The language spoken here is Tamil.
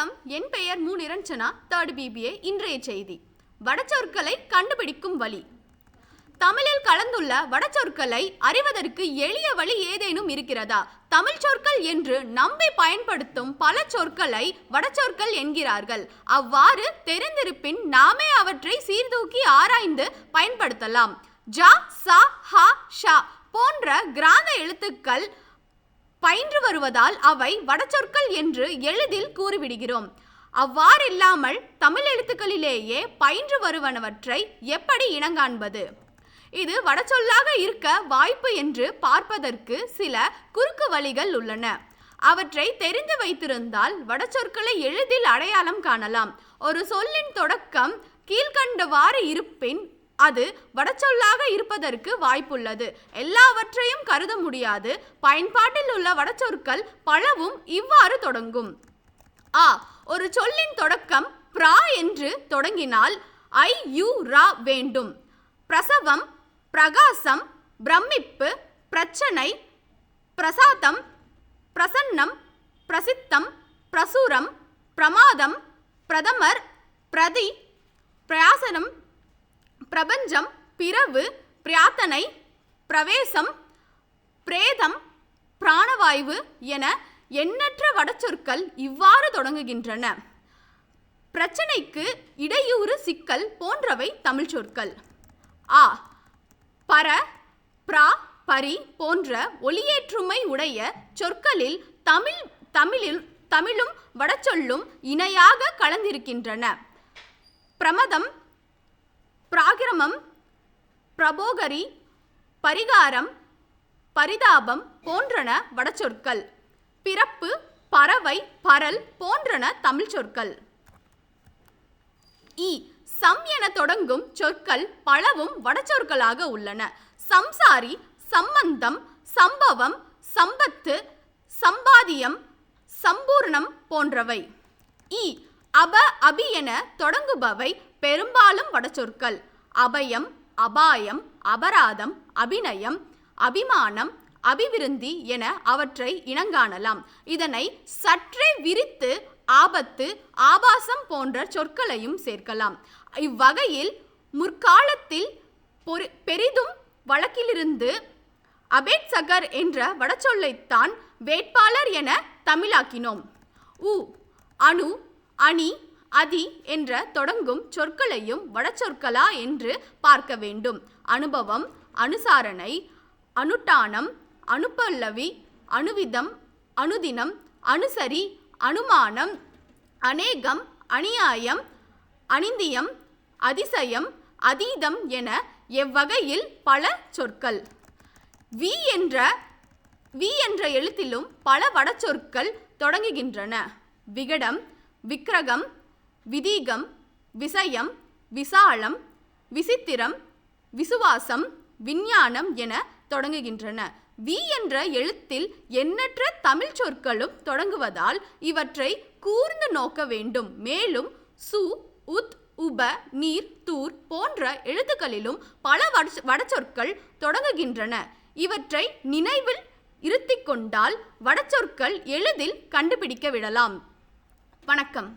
வணக்கம். என் பெயர் மு. நிரஞ்சனா. தேர்ட் பிபிஏ இன்றைய செய்தி. வடச்சொற்களை கண்டுபிடிக்கும் வழி. தமிழில் கலந்துள்ள வடச்சொற்களை அறிவதற்கு எளிய வழி ஏதேனும் இருக்கிறதா? தமிழ் சொற்கள் என்று நம்பி பயன்படுத்தும் பல சொற்களை வடச்சொற்கள் என்கிறார்கள். அவ்வாறு தெரிந்திருப்பின் நாமே அவற்றை சீர்தூக்கி ஆராய்ந்து பயன்படுத்தலாம். ஜ ச ஹ ஷ போன்ற கிராந்த எழுத்துக்கள் பயின்று வருவதால் அவை வடச்சொற்கள் என்று எளிதில் கூறிவிடுகிறோம். அவ்வாறில்லாமல் தமிழ் எழுத்துக்களிலேயே பயின்று வருவனவற்றை எப்படி இனங்காண்பது? இது வடச்சொல்லாக இருக்க வாய்ப்பு என்று பார்ப்பதற்கு சில குறுக்கு வழிகள் உள்ளன. அவற்றை தெரிந்து வைத்திருந்தால் வடச்சொற்களை எளிதில் அடையாளம் காணலாம். ஒரு சொல்லின் தொடக்கம் கீழ்கண்டவாறு இருப்பின் அது வடச்சொல்லாக இருப்பதற்கு வாய்ப்புள்ளது. எல்லாவற்றையும் கருத முடியாது. பயன்பாட்டில் உள்ள வடச்சொற்கள் பலவும் இவ்வாறு தொடங்கும். ஆ ஒரு சொல்லின் தொடக்கம் பிரா என்று தொடங்கினால் ஐ யூ ரா வேண்டும். பிரசவம் பிரகாசம் பிரமிப்பு பிரச்சனை பிரசாதம் பிரசன்னம் பிரசித்தம் பிரசுரம் பிரமாதம் பிரதமர் பிரதி பிரயாசனம் பிரபஞ்சம் பிறவு பிரார்த்தனை பிரவேசம் பிரேதம் பிராணவாயு என எண்ணற்ற வடச்சொற்கள் இவ்வாறு தொடங்குகின்றன. பிரச்சனைக்கு இடையூறு சிக்கல் போன்றவை தமிழ் சொற்கள். ஆ பர பிரா பரி போன்ற ஒளியேற்றுமை உடைய சொற்களில் தமிழ் தமிழில் தமிழும் வடச்சொல்லும் இணையாக கலந்திருக்கின்றன. பிரமதம் பிராகிரமம் பிரபோகரி பரிகாரம் பரிதாபம் போன்றன வடச்சொற்கள். பிறப்பு பறவை பரல் போன்றன தமிழ் சொற்கள். இ. சம் என தொடங்கும் சொற்கள் பலவும் வடச்சொற்களாக உள்ளன. சம்சாரி சம்பந்தம் சம்பவம் சம்பத்து சம்பாதியம் சம்பூர்ணம் போன்றவை. இ. அப அபி என தொடங்குபவை பெரும்பாலும் வடச்சொற்கள். அபயம் அபாயம் அபராதம் அபிநயம் அபிமானம் அபிவிருந்தி என அவற்றை இனங்காணலாம். இதனை சற்றே விரித்து ஆபத்து ஆபாசம் போன்ற சொற்களையும் சேர்க்கலாம். இவ்வகையில் முற்காலத்தில் பொரி- பெரிதும் வழக்கிலிருந்து அபேட்சகர் என்ற வடச்சொல்லைத்தான் வேட்பாளர் என தமிழாக்கினோம். உ அணு அணி அதி என்ற தொடங்கும் சொற்களையும் வடச்சொற்களா என்று பார்க்க வேண்டும். அனுபவம் அனுசாரணை அனுட்டானம் அனுப்பல்லவி அணுவிதம் அனுதினம் அனுசரி அனுமானம் அநேகம் அநியாயம் அனிந்தியம் அதிசயம் அதீதம் என எவ்வகையில் பல சொற்கள். வி என்ற வி என்ற எழுத்திலும் பல வடச்சொற்கள் தொடங்குகின்றன. விகடம் விக்ரகம் விதீகம் விசயம் விசாலம் விசித்திரம் விசுவாசம் விஞ்ஞானம் என தொடங்குகின்றன. வி என்ற எழுத்தில் எண்ணற்ற தமிழ் சொற்களும் தொடங்குவதால் இவற்றை கூர்ந்து நோக்க வேண்டும். மேலும் சு உத் உப நீர் தூர் போன்ற எழுத்துக்களிலும் பல வட- வடச்சொற்கள் தொடங்குகின்றன. இவற்றை நினைவில் இருத்திக்கொண்டால் வடச்சொற்கள் எளிதில் கண்டுபிடிக்க விடலாம். வணக்கம்.